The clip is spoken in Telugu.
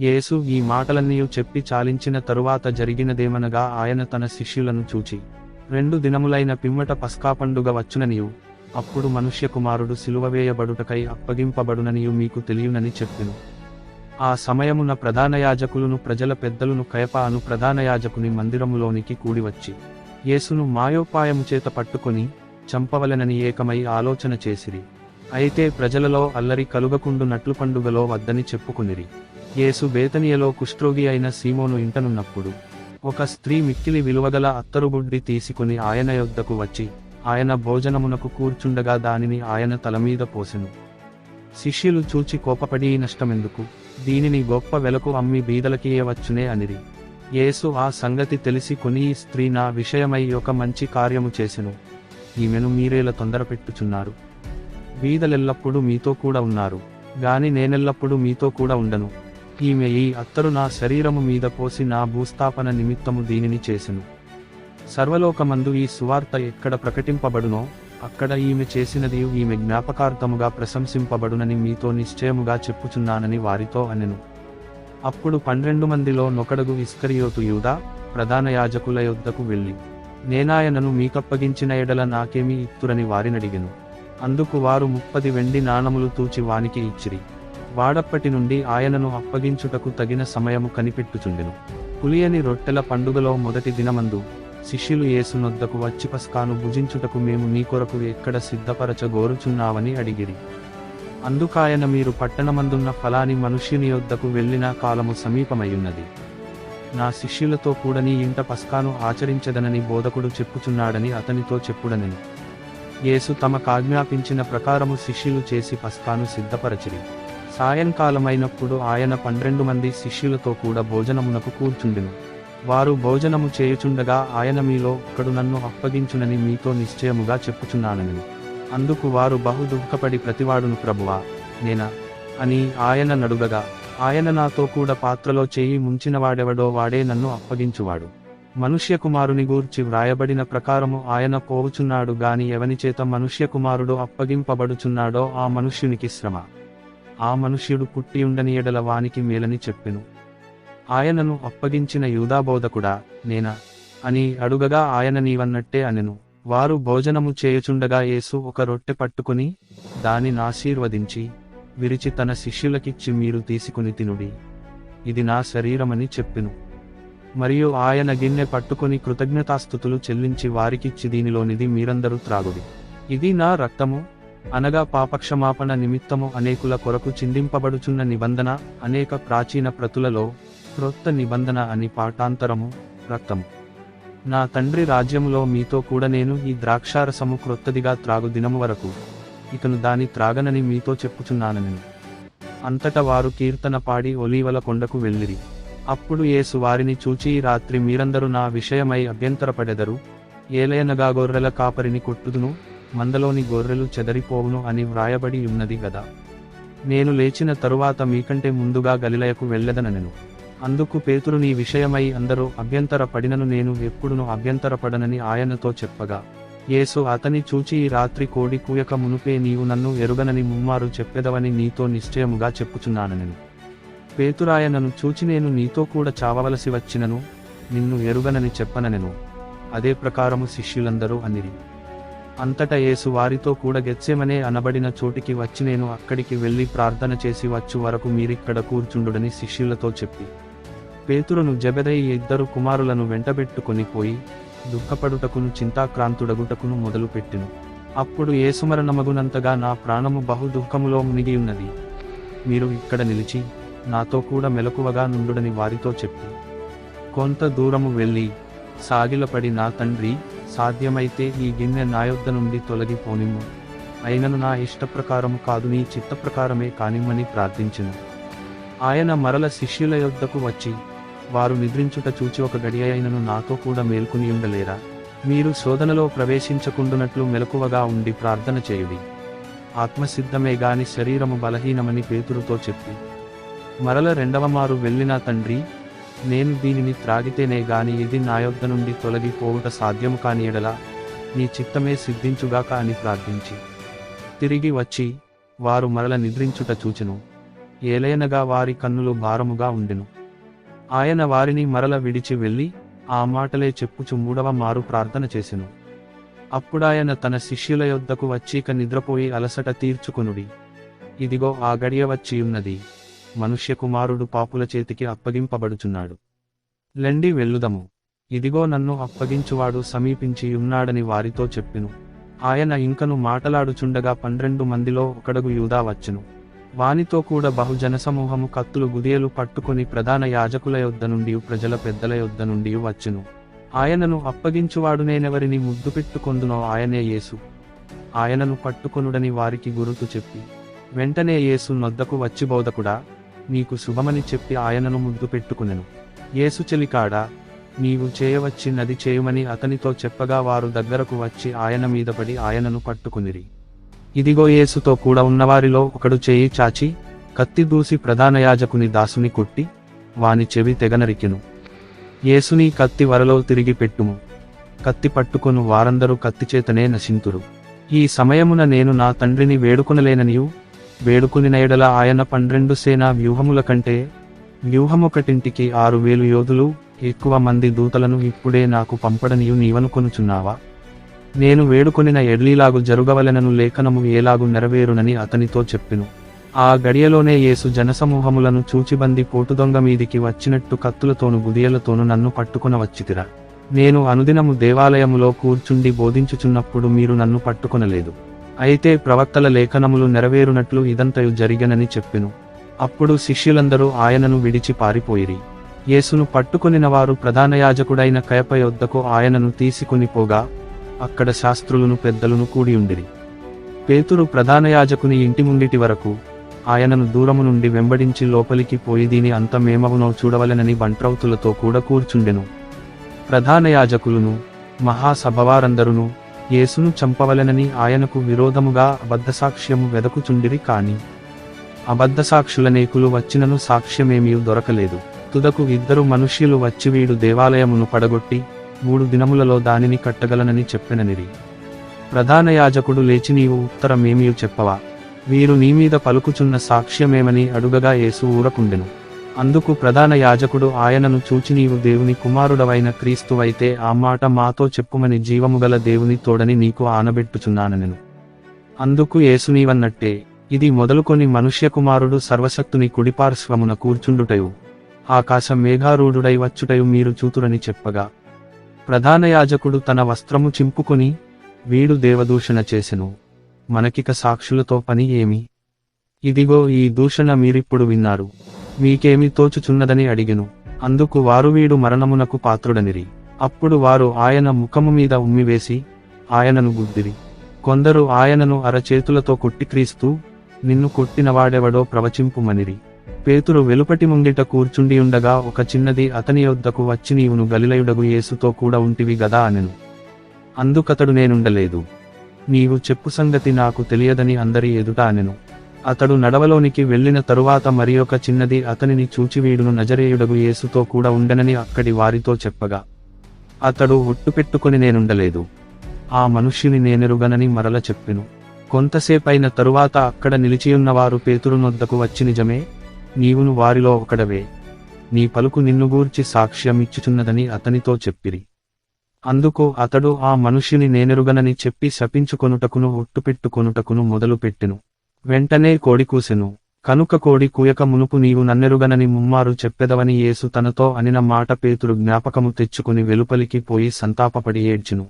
యేసు ఈ మాటలన్నీయు చెప్పి చాలించిన తరువాత జరిగినదేమనగా ఆయన తన శిష్యులను చూచి రెండు దినములైన పిమ్మట పస్కా పండుగ వచ్చుననియు. అప్పుడు మనుష్య కుమారుడు సిలువవేయబడుటకై అప్పగింపబడుననియు మీకు తెలియనని చెప్పెను. ఆ సమయమున ప్రధాన యాజకులను ప్రజల పెద్దలను కయప అను ప్రధాన యాజకుని మందిరములోనికి కూడివచ్చి యేసును మాయోపాయము చేత పట్టుకొని చంపవలెనని ఏకమై ఆలోచన చేసిరి. అయితే ప్రజలలో అల్లరి కలుగకుండునట్లు పండుగలో వద్దని చెప్పుకునిరి. యేసు బేతనియలో కుష్ట్రోగి అయిన సీమోను ఇంటనున్నప్పుడు ఒక స్త్రీ మిక్కిలి విలువగల అత్తరుబుడ్డి తీసుకుని ఆయన యొద్దకు వచ్చి ఆయన భోజనమునకు కూర్చుండగా దానిని ఆయన తలమీద పోసెను. శిష్యులు చూచి కోపపడి నష్టమెందుకు? దీనిని గొప్ప వెలకు అమ్మి బీదలకియవచ్చునే అనిరి. యేసు ఆ సంగతి తెలిసి కొని ఈ స్త్రీ నా విషయమై ఒక మంచి కార్యము చేసెను. ఈమెను మీరేల తొందరపెట్టుచున్నారు బీదలెల్లప్పుడూ మీతో కూడా ఉన్నారు. గాని నేనెల్లప్పుడూ మీతో కూడా ఉండను. ఈమె ఈ అత్తరు నా శరీరము మీద పోసి నా భూస్థాపన నిమిత్తము దీనిని చేసెను. సర్వలోకమందు ఈ సువార్త ఎక్కడ ప్రకటింపబడునో అక్కడ ఈమె చేసినది ఈమె జ్ఞాపకార్థముగా ప్రశంసింపబడునని మీతో నిశ్చయముగా చెప్పుచున్నానని వారితో అనెను. అప్పుడు పన్నెండు మందిలో నొకడగు ఇస్కరియోతు యూదా ప్రధాన యాజకుల యొద్దకు వెళ్ళి నేనాయనను మీకప్పగించిన ఎడల నాకేమి ఇత్తురని వారినడిగెను. అందుకు వారు ముప్పది వెండి నాణములు తూచి వానికి ఇచ్చిరి. వాడప్పటి నుండి ఆయనను అప్పగించుటకు తగిన సమయము కనిపెట్టుచుండెను. పులియని రొట్టెల పండుగలో మొదటి దినమందు శిష్యులు యేసునొద్దకు వచ్చి పస్కాను భుజించుటకు మేము నీ కొరకు ఎక్కడ సిద్ధపరచగోరుచున్నావని అడిగిరి. అందుకాయన మీరు పట్టణమందున్న ఫలాని మనుష్యుని యొద్దకు వెళ్ళిన కాలము సమీపమయ్యున్నది. నా శిష్యులతో కూడా నీ ఇంట పస్కాను ఆచరించదనని బోధకుడు చెప్పుచున్నాడని అతనితో చెప్పుడనెను. యేసు తమకాజ్ఞాపించిన ప్రకారము శిష్యులు చేసి పస్కాను సిద్ధపరచిరి. సాయంకాలమైనప్పుడు ఆయన పన్నెండు మంది శిష్యులతో కూడా భోజనమునకు కూర్చుండెను. వారు భోజనము చేయుచుండగా ఆయన మీలో ఒకడు నన్ను అప్పగించునని మీతో నిశ్చయముగా చెప్పుచున్నానని. అందుకు వారు బహు దుఃఖపడి ప్రతివాడును ప్రభువా నేనా? అని ఆయన నడుగగా ఆయన నాతో కూడా పాత్రలో చేయి ముంచినవాడెవడో వాడే నన్ను అప్పగించువాడు. మనుష్య కుమారుని గూర్చి వ్రాయబడిన ప్రకారము ఆయన పోవుచున్నాడు గాని ఎవని చేత మనుష్య అప్పగింపబడుచున్నాడో ఆ మనుష్యునికి శ్రమ. ఆ మనుష్యుడు పుట్టియుండని ఎడల వానికి మేలని చెప్పెను. ఆయనను అప్పగించిన యూదాబోధకుడా నేనా? అని అడుగగా ఆయన నీవన్నట్టే అనెను. వారు భోజనము చేయుచుండగా యేసు ఒక రొట్టె పట్టుకుని దానిని ఆశీర్వదించి విరిచి తన శిష్యులకిచ్చి మీరు తీసుకుని తినుడి. ఇది నా శరీరమని చెప్పెను. మరియు ఆయన గిన్నె పట్టుకొని కృతజ్ఞతాస్థుతులు చెల్లించి వారికిచ్చి దీనిలోనిది మీరందరూ త్రాగుడి. ఇది నా రక్తము అనగా పాపక్షమాపణ నిమిత్తము అనేకుల కొరకు చిందింపబడుచున్న నిబంధన అనేక ప్రాచీన ప్రతులలో క్రొత్త నిబంధన అని పాఠాంతరము రక్తము. నా తండ్రి రాజ్యములో మీతో కూడా నేను ఈ ద్రాక్షారసము క్రొత్తదిగా త్రాగు దినము వరకు ఇకను దాని త్రాగనని మీతో చెప్పుచున్నానని. అంతట వారు కీర్తన పాడి ఒలీవల కొండకు వెళ్ళిరి. అప్పుడు యేసు వారిని చూచి "ఈ రాత్రి మీరందరూ నా విషయమై అభ్యంతరపడెదరు. ఏలయనగా గొర్రెల కాపరిని కొట్టుదును. మందలోని గొర్రెలు చెదరిపోవును అని వ్రాయబడి ఉన్నది గదా. నేను లేచిన తరువాత మీకంటే ముందుగా గలిలయకు వెళ్ళదనను. అందుకు పేతురు నీ విషయమై అందరూ అభ్యంతర పడినను నేను ఎప్పుడును అభ్యంతరపడనని ఆయనతో చెప్పగా యేసు అతని చూచి ఈ రాత్రి కోడి కూయక మునుపే నీవు నన్ను ఎరుగనని ముమ్మారు చెప్పెదవని నీతో నిశ్చయముగా చెప్పుచున్నానని. పేతురాయనను చూచి నేను నీతో కూడా చావవలసి వచ్చినను నిన్ను ఎరుగనని చెప్పననెను అదే ప్రకారము శిష్యులందరూ అనిరి. అంతటా యేసు వారితో కూడా గెచ్చేమనే అనబడిన చోటికి వచ్చి నేను అక్కడికి వెళ్ళి ప్రార్థన చేసి వచ్చు వరకు మీరిక్కడ కూర్చుండుడని శిష్యులతో చెప్పి పేతురును జబెదయి ఇద్దరు కుమారులను వెంటబెట్టుకొని పోయి దుఃఖపడుటకును చింతాక్రాంతుడగుటకును మొదలుపెట్టెను. అప్పుడు ఏసుమరణమగునంతగా నా ప్రాణము బహు దుఃఖములో మునిగి ఉన్నది మీరు ఇక్కడ నిలిచి నాతో కూడా మెలకువగా నుండుడని వారితో చెప్పి కొంత దూరము వెళ్ళి సాగిలపడి నా తండ్రి సాధ్యమైతే ఈ గిన్నె నాయొద్ద నుండి తొలగిపోనిమ్ము. అయినను నా ఇష్టప్రకారము కాదు నీ చిత్తప్రకారమే కానిమ్మని ప్రార్థించను. ఆయన మరల శిష్యుల యొద్దకు వచ్చి వారు నిద్రించుట చూచి ఒక గడి అయినను నాతో కూడా మేల్కొని ఉండలేరా? మీరు శోధనలో ప్రవేశించకుండునట్లు మెలకువగా ఉండి ప్రార్థన చేయుడి. ఆత్మసిద్ధమే గాని శరీరము బలహీనమని పేతురుతో చెప్పి మరల రెండవ మారు వెళ్ళిన తండ్రి నేను దీనిని త్రాగితేనే గాని ఇది నా యొద్ద నుండి తొలగిపోవుట సాధ్యము కాని ఎడల నీ చిత్తమే సిద్ధించుగాక అని ప్రార్థించి. తిరిగి వచ్చి వారు మరల నిద్రించుట చూచెను. ఏలైనగా వారి కన్నులు భారముగా ఉండెను. ఆయన వారిని మరల విడిచి వెళ్ళి ఆ మాటలే చెప్పుచు మూడవ మారు ప్రార్థన చేసెను. అప్పుడాయన తన శిష్యుల యొద్దకు వచ్చిక నిద్రపోయి అలసట తీర్చుకునుడి. ఇదిగో ఆ గడియ వచ్చియున్నది మనుష్య కుమారుడు పాపుల చేతికి అప్పగింపబడుచున్నాడు. లెండి వెళ్ళుదము. ఇదిగో నన్ను అప్పగించువాడు సమీపించి ఉన్నాడని వారితో చెప్పెను. ఆయన ఇంకను మాటలాడుచుండగా పన్నెండు మందిలో ఒకడగు యూదా వచ్చెను. వానితో కూడా బహుజన సమూహము కత్తులు గుదియలు పట్టుకుని ప్రధాన యాజకుల యొద్ద నుండి ప్రజల పెద్దల యొద్ద నుండి వచ్చును. ఆయనను అప్పగించువాడు నేనెవరిని ముద్దు పెట్టుకొందునో ఆయనే యేసు. ఆయనను పట్టుకొనుడని వారికి గురుతు చెప్పి వెంటనే యేసు నొద్దకు వచ్చి బోధకుడా నీకు శుభమని చెప్పి ఆయనను ముద్దు పెట్టుకునెను. యేసు చెలికాడా నీవు చేయవచ్చినది చేయుమని అతనితో చెప్పగా వారు దగ్గరకు వచ్చి ఆయన మీద పడి ఆయనను పట్టుకునిరి. ఇదిగో యేసుతో కూడా ఉన్నవారిలో ఒకడు చేయి చాచి కత్తి దూసి ప్రధాన యాజకుని దాసుని కొట్టి వాని చెవి తెగనరికెను. యేసుని కత్తి వరలో తిరిగి పెట్టుము. కత్తి పట్టుకొను వారందరూ కత్తిచేతనే నశింతురు. ఈ సమయమున నేను నా తండ్రిని వేడుకొనలేననియు వేడుకునినయడల ఆయన పన్నెండు సేనా వ్యూహముల కంటే వ్యూహమొకటింటికి ఆరు వేలు యోధులు ఎక్కువ మంది దూతలను ఇప్పుడే నాకు పంపడనియు నీవనుకొనుచున్నావా? నేను వేడుకొనిన ఎడ్లీలాగు జరుగవలెనను లేఖనము ఏలాగు నెరవేరునని అతనితో చెప్పెను. ఆ గడియలోనే యేసు జనసమూహములను చూచిబంది పోటుదొంగ మీదికి వచ్చినట్టు కత్తులతోను గుదియలతోను నన్ను పట్టుకున వచ్చితిరా. నేను అనుదినము దేవాలయములో కూర్చుండి బోధించుచున్నప్పుడు మీరు నన్ను పట్టుకొనలేదు. అయితే ప్రవక్తల లేఖనములు నెరవేరునట్లు ఇదంతయు జరిగనని చెప్పెను. అప్పుడు శిష్యులందరూ ఆయనను విడిచి పారిపోయిరి. యేసును పట్టుకొనినవారు ప్రధాన యాజకుడైన కయప యొద్దకు ఆయనను తీసుకుని పోగా అక్కడ శాస్త్రులను పెద్దలను కూడియుండిరి పేతురు ప్రధాన యాజకుని ఇంటి ముంగిటి వరకు ఆయనను దూరము నుండి వెంబడించి లోపలికి పోయి దీని అంతమేమవునో చూడవలెనని బంట్రౌతులతో కూడా కూర్చుండెను. ప్రధాన యాజకులను మహాసభవారందరును యేసును చంపవలెనని ఆయనకు విరోధముగా అబద్ధసాక్ష్యము వెదకుచుండిరి కాని అబద్ధసాక్షులనేకులు వచ్చినను సాక్ష్యమేమీ దొరకలేదు. తుదకు ఇద్దరు మనుష్యులు వచ్చి వీడు దేవాలయమును పడగొట్టి మూడు దినములలో దానిని కట్టగలనని చెప్పెననిరి. ప్రధాన యాజకుడు లేచి నీవు ఉత్తరమేమీ చెప్పవా? వీరు నీమీద పలుకుచున్న సాక్ష్యమేమని అడుగగా యేసు ఊరకుండెను. అందుకు ప్రధాన యాజకుడు ఆయనను చూచి నీవు దేవుని కుమారుడవైన క్రీస్తువైతే ఆ మాట మాతో చెప్పుమని జీవముగల దేవుని తోడని నీకు ఆనబెట్టుచున్నానెను అందుకు ఏసునీవన్నట్టే ఇది మొదలుకొని మనుష్య కుమారుడు సర్వశక్తుని కుడిపార్శ్వమున కూర్చుండుటయు. ఆకాశ మేఘారూఢుడై వచ్చుటయు మీరు చూతురని చెప్పగా. ప్రధాన యాజకుడు తన వస్త్రము చింపుకొని వీడు దేవదూషణ చేసెను. మనకిక సాక్షులతో పని ఏమి? ఇదిగో ఈ దూషణ మీరిప్పుడు విన్నారు. మీకేమి తోచుచున్నదని అడిగెను. అందుకు వారు వీడు మరణమునకు పాత్రుడనిరి. అప్పుడు వారు ఆయన ముఖము మీద ఉమ్మివేసి ఆయనను గుద్దిరి. కొందరు ఆయనను అరచేతులతో కొట్టిక్రీస్తూ నిన్ను కొట్టినవాడెవడో ప్రవచింపుమనిరి. పేతురు వెలుపటి ముంగిట కూర్చుండియుండగా ఒక చిన్నది అతని యొద్దకు వచ్చి నీవును గలిలయుడగు యేసుతో కూడా ఉంటివి గదా అనెను. అందుకతడు నేనుండలేదు. నీవు చెప్పు సంగతి నాకు తెలియదని అందరి ఎదుట అనెను. అతడు నడవలోనికి వెళ్ళిన తరువాత మరియొక చిన్నది అతనిని చూచివీడును నజరేయుడగు యేసుతో కూడా ఉండనని అక్కడి వారితో చెప్పగా అతడు ఒట్టుపెట్టుకుని నేనుండలేదు. ఆ మనుష్యుని నేనెరుగనని మరల చెప్పెను. కొంతసేపైన తరువాత అక్కడ నిలిచియున్నవారు పేతురునొద్దకు వచ్చి నిజమే నీవును వారిలో ఒకడవే. నీ పలుకు నిన్ను గూర్చి సాక్ష్యమిచ్చుచున్నదని అతనితో చెప్పిరి. అందుకు అతడు ఆ మనుష్యుని నేనెరుగనని చెప్పి శపించుకొనుటకును ఒట్టుపెట్టుకొనుటకును మొదలుపెట్టెను. వెంటనే కోడి కూసెను. కనుక కోడి కూయక మునుపు నీవు నన్నెరుగనని ముమ్మారు చెప్పెదవని యేసు తనతో అనిన మాట పేతురు జ్ఞాపకము తెచ్చుకుని వెలుపలికి పోయి సంతాపపడి ఏడ్చును.